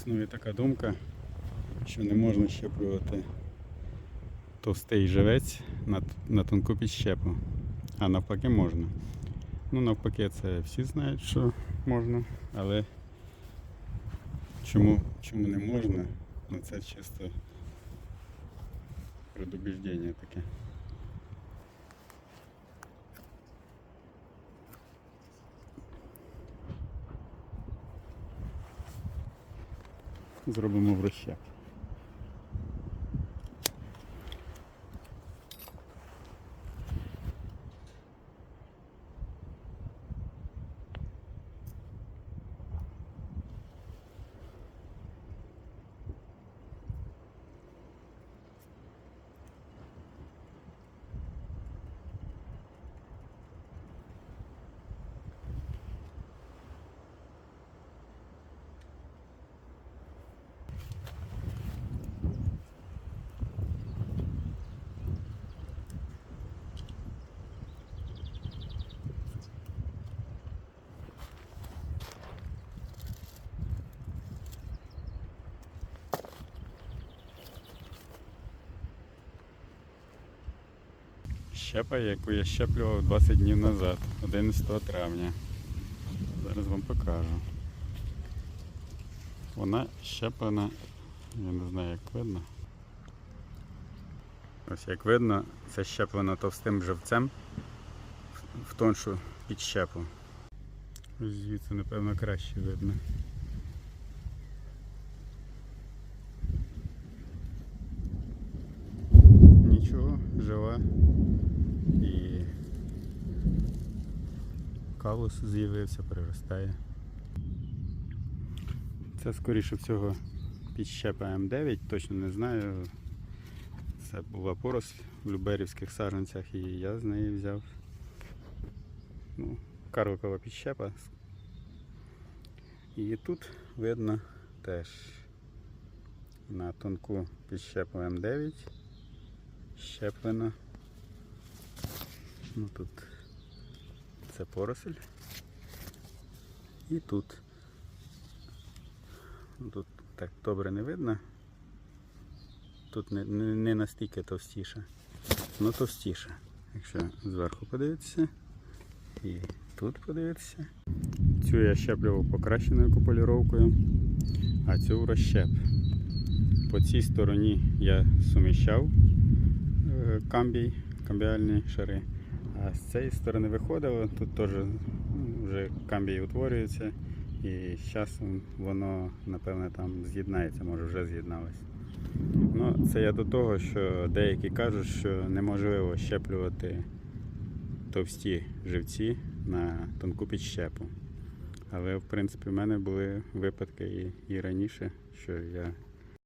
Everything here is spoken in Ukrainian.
Існує така думка, що не можна щеплювати товстий живець на, на тонку підщепу, а навпаки можна. Ну, навпаки, це всі знають, що можна, але чому, чому не можна, ну це чисто предубіждення таке. Зробимо в Щепа, яку я щеплював 20 днів назад, 11 травня. Зараз вам покажу. Вона щеплена, я не знаю як видно. Ось як видно, це щеплено товстим живцем в- тоншу підщепу. Звідси, напевно, краще видно. Жива. І калус з'явився, приростає. Це скоріше всього підщепа М9, точно не знаю. Це була поросль в Люберівських саджанцях і я з неї взяв. Ну, карликова підщепа. І тут видно теж на тонку підщепу М9 щеплено. Ну тут це поросль. І тут. Ну, Тут так добре не видно. Тут не, не, настільки товстіше, але товстіше. Якщо зверху подивитися і тут подивитися. Цю я щеплював покращеною куполіровкою, а цю розщеп. По цій стороні я суміщав камбій, камбіальні шари. А з цієї сторони виходило, тут теж вже камбій утворюється і з часом воно, напевне, там з'єднається, може вже з'єдналось. Ну, це я до того, що деякі кажуть, що неможливо щеплювати товсті живці на тонку підщепу. Але в принципі в мене були випадки і, і раніше, що я